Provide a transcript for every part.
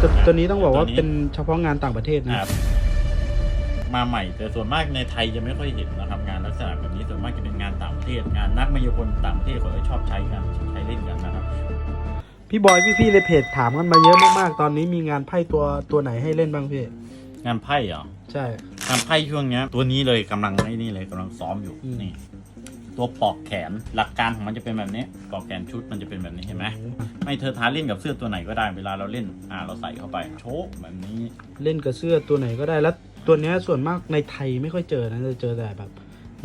ตัวตัวนี้ต้องบอกว่าตัวนี้เป็นเฉพาะงานต่างประเทศนะอ่ามาใหม่แต่ส่วนมากในไทยจะไม่ค่อยเห็นนะครับ งานลักษณะแบบนี้ส่วนมากจะเป็นงานต่างประเทศ งานนักมายากลต่างประเทศเขาจะชอบใช้กันใช้เล่นกันนะครับ พี่บอยพี่ๆในเพจถามกันมาเยอะมากๆ ตอนนี้มีงานไพ่ตัวตัวไหนให้เล่นบ้างพี่ งานไพ่เหรอใช่ งานไพ่ช่วงเนี้ย ตัวนี้เลยกำลังไอ้นี่เลยกำลังซ้อมอยู่อืม นี่ ตัวปลอกแขนหลักการของมันจะเป็นแบบนี้ปลอกแขนชุดมันจะเป็นแบบนี้เห็นไหม ไม่เธอท้าเล่นกับเสื้อตัวไหนก็ได้เวลาเราเล่นอ่าเราใส่เข้าไป โชกแบบนี้เล่นกับเสื้อตัวไหนก็ได้แล้วตัวเนี้ยส่วนมากในไทยไม่ค่อยเจอนะจะเจอแต่แบบ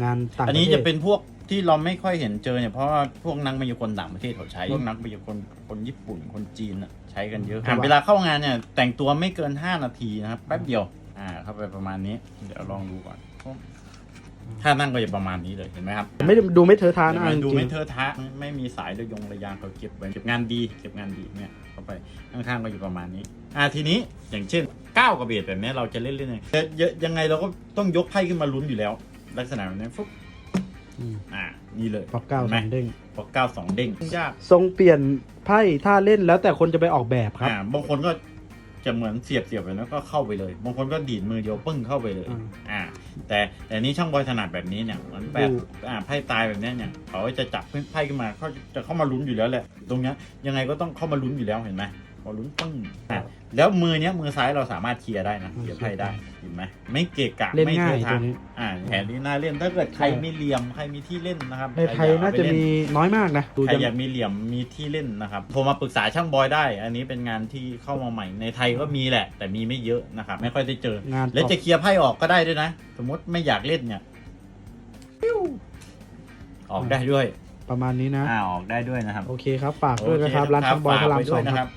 งานต่างปอัระนเทศนี้จะเป็นพวกที่เราไม่ค่อยเห็นเจอเนี่ยเพราะว่าพวกนักมายากลต่างประเทศเขาใช้พวกนักมายากลคนญี่ปุ่นคนจีนน่ะใช้กันเยอะครับอะเวลาเข้างานเนี่ยแต่งตัวไม่เกิน 5 นาทีนะครับแป๊บเดียวอ่าเข้าไปประมาณนี้ เดี๋ยวลองดูก่อน ถ้านั่งก็จะประมาณนี้เลยเห็นไหมครับไม่ได้ดูไม่เทอะทาเห็นนะไหมจริงดูไม่เทอะทะไม่ไม่มีสายระยงระยางเขาเก็บไว้เก็บงานดีเก็บงานดีเนี่ยเข้าไปข้างๆก็อยู่ประมาณนี้ อ่าทีนี้อย่างเช่นก้าวกระเบียดแบบนี้เราจะเล่นเล่นยังไงเยอะเยอะยังไงเราก็ต้องยกไพ่ขึ้นมาลุ้นอยู่แล้ว ลักษณะแบบนี้ฟุ๊บอืมอ่านี่เลยปอกเก้าห็นไหสองเด้งปอกเก้าสองเด้งยาก ทรงเปลี่ยนไพ่ท่าเล่นแล้วแต่คนจะไปออกแบบครับ อ่าบางคนก็จะเหมือนเสียบเสียบไปแล้วก็เข้าไปเลย บางคนก็ดีดมือเดียวปึ้งเข้าไปเลย อืม อ่า แต่แต่นี้ช่างบอยถนัดแบบนี้เนี่ยมันแบบดูอ่าไพ่ตายแบบเนี้ยเนี่ยเขาจะจับไพ่ขึ้นมาเขาจะเข้ามาลุ้นอยู่แล้วแหละตรงเนี้ยยังไงก็ต้องเข้ามาลุ้นอยู่แล้วเห็นไหม พอลุ้นปึ้งอะแล้วมือเนี้ยมือซ้ายเราสามารถเคลียร์ได้นะเคลียร์ไพ่ได้เห็นไหมไม่เกะกะเล่นไม่ง่ายทะตัวนี้ อ่าแผนนี้น่าเล่นถ้าเกิดใครมีเหลี่ยมใครมีที่เล่นนะครับในไทยใครอน่าเอจะไปเล่มีน้อยมากนะดูใครจะอยากมีเหลี่ยมมีที่เล่นนะครับโทรมาปรึกษาช่างบอยได้ อันนี้เป็นงานที่เข้ามาใหม่ในไทยก็มีแหละ แต่มีไม่เยอะนะครับไม่ค่อยได้เจอ งานแล้วจะเคลียร์ไพ่ออกก็ได้ด้วยนะ สมมติไม่อยากเล่นเนี่ยปิ้วออกได้ด้วยประมาณนี้นะ อ่าออกได้ด้วยนะครับ โอเคครับ ฝากด้วยนะครับ ร้านช่างบอยพระรามฝกไว้สด้อวงนะคครัรับบ